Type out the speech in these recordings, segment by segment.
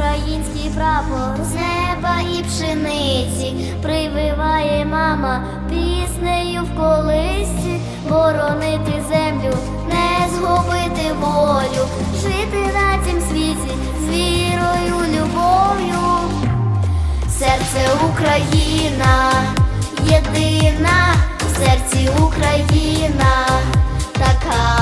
український прапор з неба і пшениці. Прививає мама піснею в колисці, боронити землю, не згубити волю, жити на цім світі з вірою, любов'ю. Серце Україна, єдина, в серці Україна, така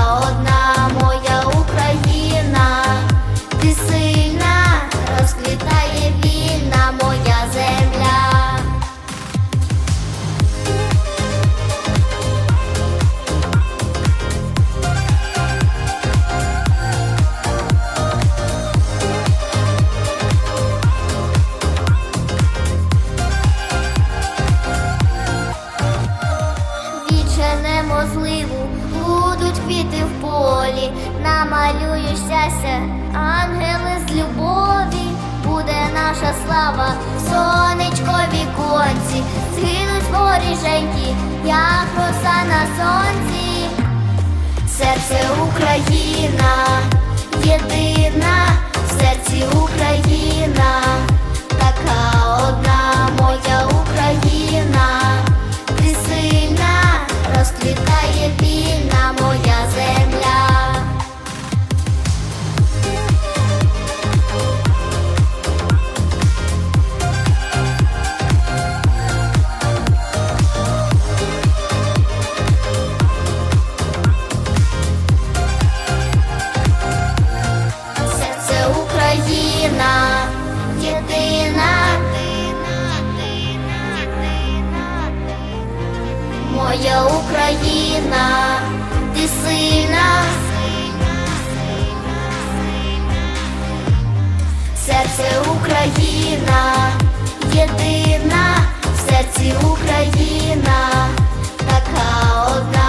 квіти в полі, намалюю щастя, ангели з любові, буде наша слава, сонечко віконці, згинуть воріженьки, як роса на сонці. Серце Україна, єдина, в серці Україна, моя Україна, ти сильна, серце Україна, єдина, в серці Україна, така одна